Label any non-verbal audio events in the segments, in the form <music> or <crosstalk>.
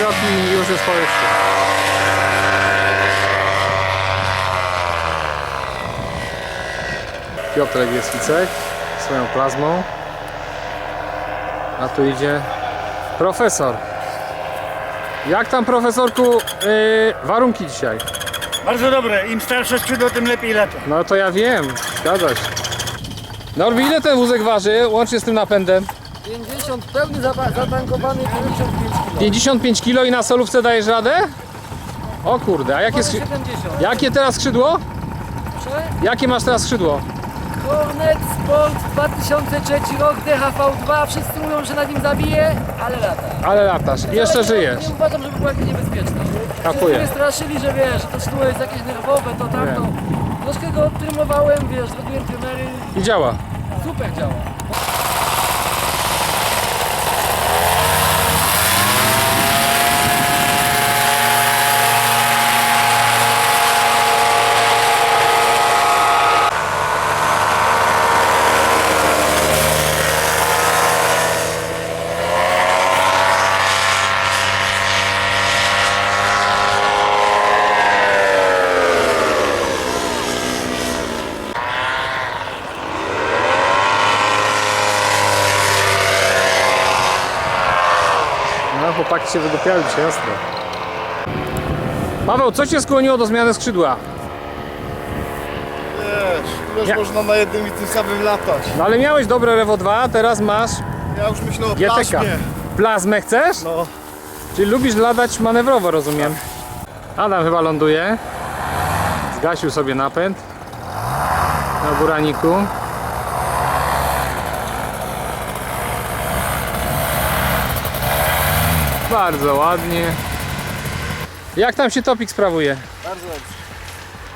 kroki i już jest powietrze. Piotrek jest Wicek swoją plazmą. A tu idzie profesor. Jak tam profesorku yy, warunki dzisiaj? Bardzo dobre. Im starsze skrzydło, tym lepiej lata. No to ja wiem, zgadza się. Norbi, ile ten wózek waży łącznie z tym napędem? 50 pełny zatankowany 55 kg. 55 kg i na solówce dajesz radę? O kurde, a jakie, skrzy... 70. jakie teraz skrzydło? Proszę? Jakie masz teraz skrzydło? Hornet Sport 2003 rok DHV2. Wszyscy mówią, że na nim zabije, ale lata. Ale latasz, i jeszcze żyjesz. Nie uważam, żeby była jakaś niebezpieczna. Kapuję. Wszyscy mnie straszyli, że wiesz, że to szkło jest jakieś nerwowe, to tamto. Troszkę go odtrymowałem, wiesz, zrobiłem trenery. I działa. Super działa. Się wydupiały dzisiaj ostro. Paweł, co cię skłoniło do zmiany skrzydła? Wiesz, Ja- można na jednym i tym samym latać. No ale miałeś dobre Revo 2, teraz masz Ja już myślę o GTK. Plazmę chcesz? No, Czyli lubisz latać manewrowo, rozumiem. Adam chyba ląduje. Zgasił sobie napęd na buraniku. Bardzo ładnie. Jak tam się topik sprawuje? bardzo dobrze.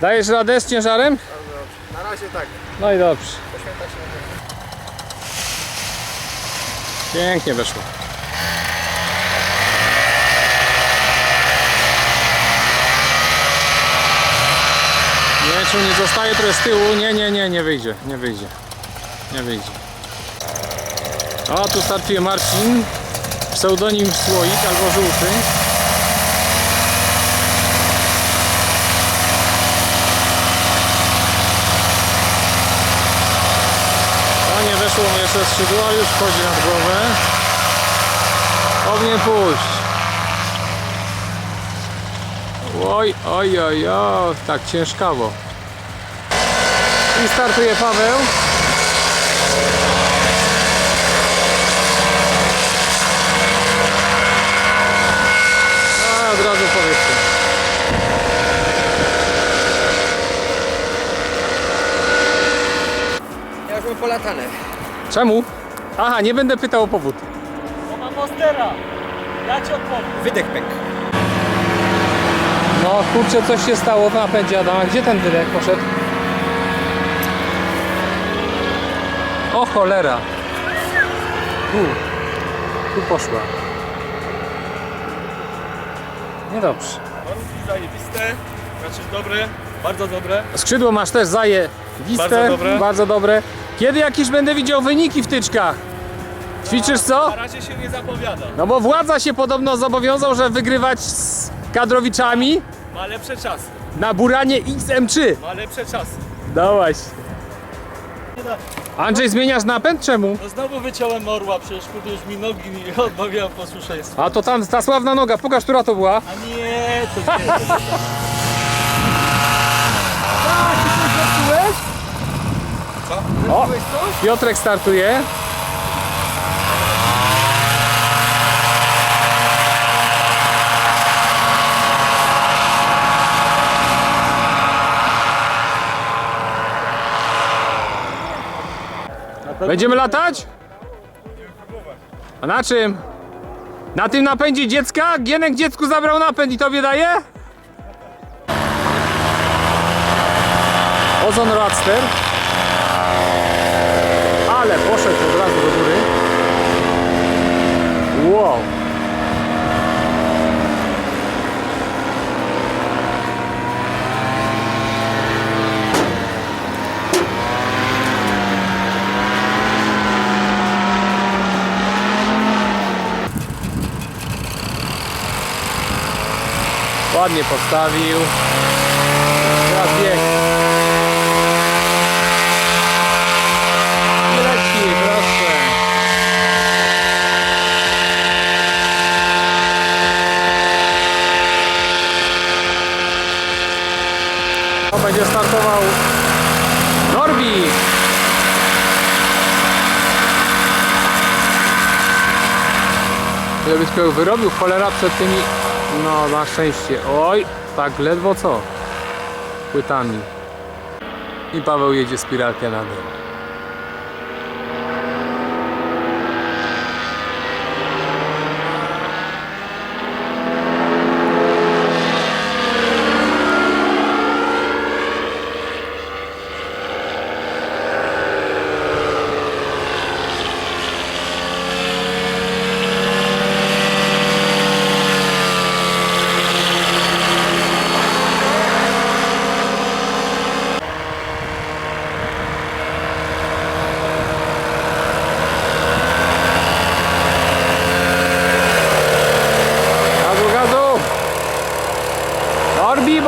Dajesz radę z ciężarem? Bardzo dobrze. Na razie tak. No i dobrze. Się. Pięknie weszło. Nie, czy nie zostaje trochę z tyłu? Nie, nie, nie, nie wyjdzie, nie wyjdzie. Nie wyjdzie. O, tu startuje Marcin. Pseudonim Słoik albo Żółty. O, nie weszło mu jeszcze skrzydło, już wchodzi nad głowę. Powinien pójść. Oj, oj, oj, oj, tak ciężkawo. I startuje Paweł. A, od razu powietrze. Ja już mam polatane. Czemu? Aha, nie będę pytał o powód. Bo mam Monstera. Ja ci odpowiem. Wydech pękł. No kurczę, coś się stało w napędzie Adama. Gdzie ten wydech poszedł? O cholera. Tu. Tu poszła. Niedobrze. Warunki zajebiste. Znaczy dobre. Bardzo dobre. Skrzydło masz też zaje Bardzo dobre. bardzo dobre. Kiedy jakiś będę widział wyniki w tyczkach? Ćwiczysz co? Na razie się nie zapowiada. No bo władza się podobno zobowiązał, że wygrywać z kadrowiczami Ma lepsze czasy. na buranie XM3. Ma lepsze czasy. Dałaś. Andrzej, zmieniasz napęd? Czemu? No znowu wyciąłem orła, przecież już mi nogi nie <laughs> odmawiałem posłuszeństwa. A to tam ta sławna noga, pokaż, która to była. A nie, to nie. <laughs> O, Piotrek startuje. Będziemy latać? A na czym? Na tym napędzie dziecka? Gienek dziecku zabrał napęd i tobie daje? Ozon Radster. Ale poszedł od razu do góry. Wow. Ładnie postawił. Teraz bieg. Proszę. Będzie startował Norbi. Żebyś kogo wyrobił cholera przed tymi. No na szczęście. Oj, tak ledwo co. Płytami. I Paweł jedzie spiralkę na dół.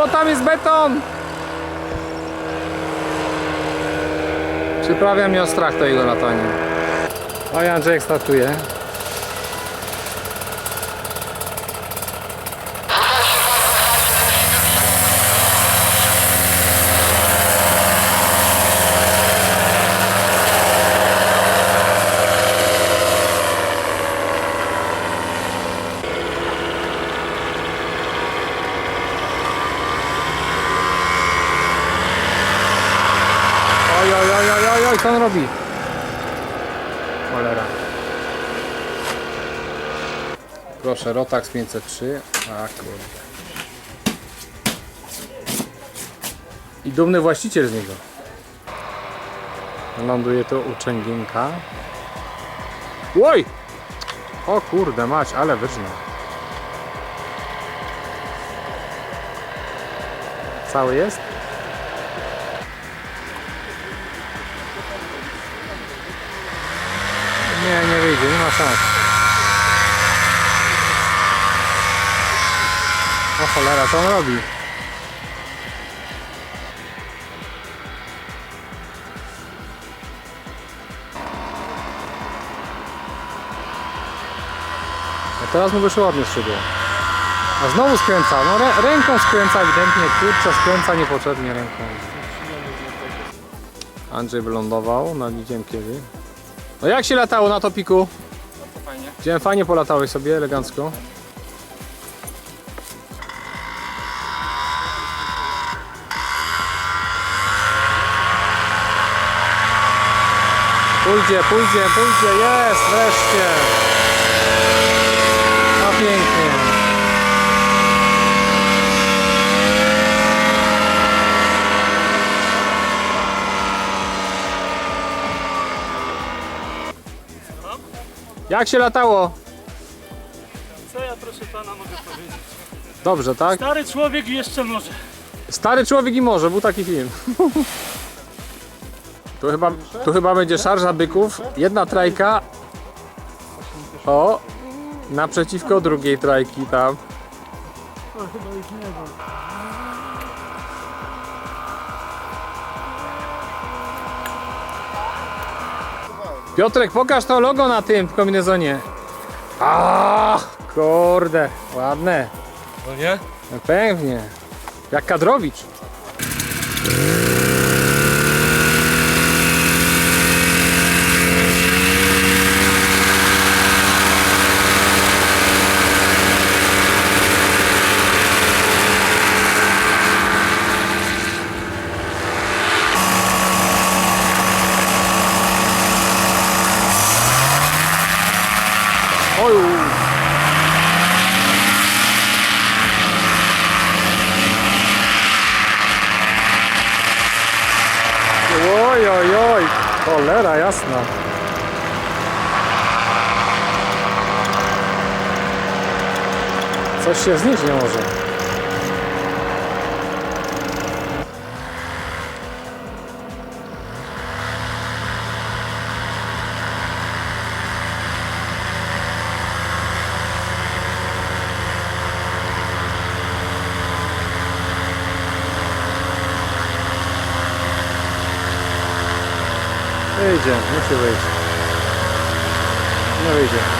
Bo tam jest beton! Przyprawia mnie o strach to jego latanie. A Andrzej startuje. Oj, oj, oj, co on robi? Cholera. Proszę, Rotax 503. A kurde. I dumny właściciel z niego. Ląduje to u Częgienka. Oj! O kurde mać, ale wyżna. Cały jest? Nie, nie wyjdzie, nie ma szans. O cholera, co on robi? A teraz mu wyszło ładnie skrzydło. A znowu skręca, no rę, ręką skręca ewidentnie, kurczę, skręca niepotrzebnie ręką. Andrzej wylądował, widziałem kiedy. No jak się latało na topiku? Fajnie. Widziałem, fajnie polatałeś sobie, elegancko. Pójdzie, pójdzie, pójdzie, jest, wreszcie. No pięknie. Jak się latało? Co ja proszę pana mogę powiedzieć? Dobrze, tak? Stary człowiek jeszcze może. Stary człowiek i morze, był taki film. Tu chyba, tu chyba będzie szarża byków. Jedna trajka. O! Naprzeciwko drugiej trajki tam. Piotrek, pokaż to logo na tym w kombinezonie. A, kurde, ładne. No nie? No pewnie. Jak kadrowicz. Oj. Oj, oj, oj, cholera jasna. Coś się znieść nie może. Wyjdzie, musi wyjść. Nie wyjdzie.